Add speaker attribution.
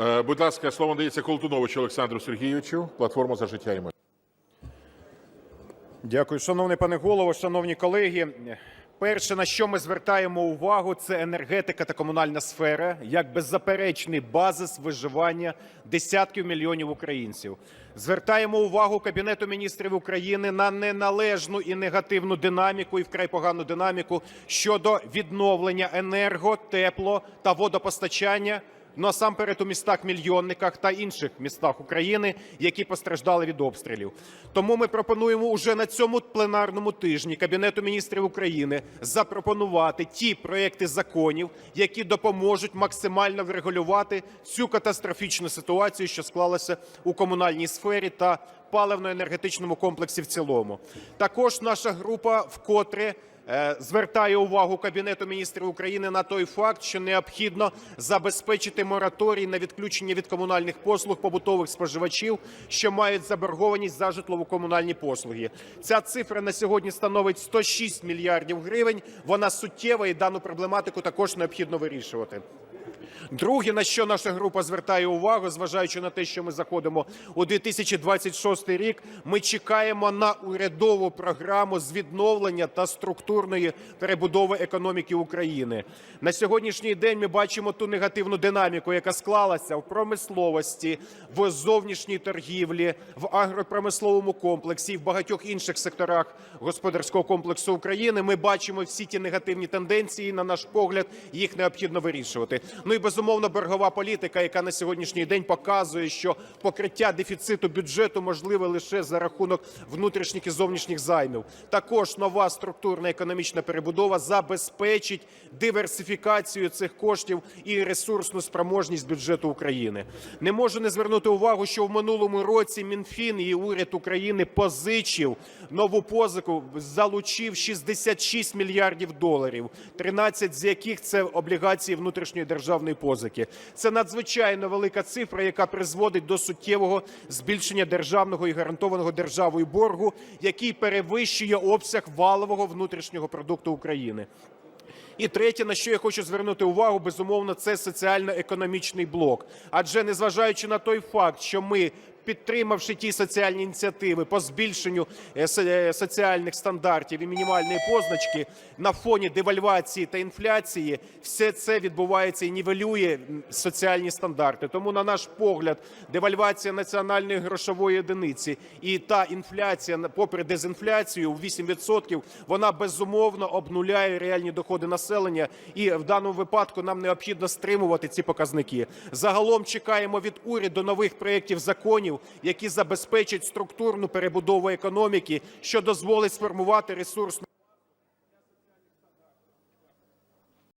Speaker 1: Е, Будь ласка, слово надається Колтуновичу Олександру Сергійовичу, платформа за життя і мир.
Speaker 2: Дякую, шановний пане голово, шановні колеги. Перше, на що ми звертаємо увагу, це енергетика та комунальна сфера як беззаперечний базис виживання десятків мільйонів українців. Звертаємо увагу Кабінету міністрів України на неналежну і негативну динаміку і вкрай погану динаміку щодо відновлення енерго, тепло та водопостачання насамперед у містах-мільйонниках та інших містах України, які постраждали від обстрілів. Тому ми пропонуємо уже на цьому пленарному тижні Кабінету міністрів України запропонувати ті проекти законів, які допоможуть максимально врегулювати цю катастрофічну ситуацію, що склалася у комунальній сфері та паливно-енергетичному комплексі в цілому. Також наша група вкотре звертає увагу Кабінету міністрів України на той факт, що необхідно забезпечити мораторій на відключення від комунальних послуг побутових споживачів, що мають заборгованість за житлово-комунальні послуги. Ця цифра на сьогодні становить 106 мільярдів гривень. Вона суттєва і дану проблематику також необхідно вирішувати. Друге, на що наша група звертає увагу, зважаючи на те, що ми заходимо у 2026 рік, ми чекаємо на урядову програму з відновлення та структурної перебудови економіки України. На сьогоднішній день ми бачимо ту негативну динаміку, яка склалася в промисловості, в зовнішній торгівлі, в агропромисловому комплексі і в багатьох інших секторах господарського комплексу України. Ми бачимо всі ті негативні тенденції. На наш погляд, їх необхідно вирішувати. Ну і безумовно боргова політика, яка на сьогоднішній день показує, що покриття дефіциту бюджету можливе лише за рахунок внутрішніх і зовнішніх займів. Також нова структурна економічна перебудова забезпечить диверсифікацію цих коштів і ресурсну спроможність бюджету України. Не можу не звернути увагу, що в минулому році Мінфін і уряд України позичив нову позику, залучив 66 мільярдів доларів, 13 з яких це облігації внутрішньої державної позики. Це надзвичайно велика цифра, яка призводить до суттєвого збільшення державного і гарантованого державою боргу, який перевищує обсяг валового внутрішнього продукту України. І третє, на що я хочу звернути увагу, безумовно, це соціально-економічний блок. Адже незважаючи на той факт, що ми Підтримавши ті соціальні ініціативи по збільшенню е, е, соціальних стандартів і мінімальної позначки на фоні девальвації та інфляції, все це відбувається і нівелює соціальні стандарти. Тому, на наш погляд, девальвація національної грошової одиниці і та інфляція, попри дезінфляцію в 8%, вона безумовно обнуляє реальні доходи населення. І в даному випадку нам необхідно стримувати ці показники. Загалом чекаємо від уряду нових проєктів законів, які забезпечать структурну перебудову економіки, що дозволить сформувати ресурсну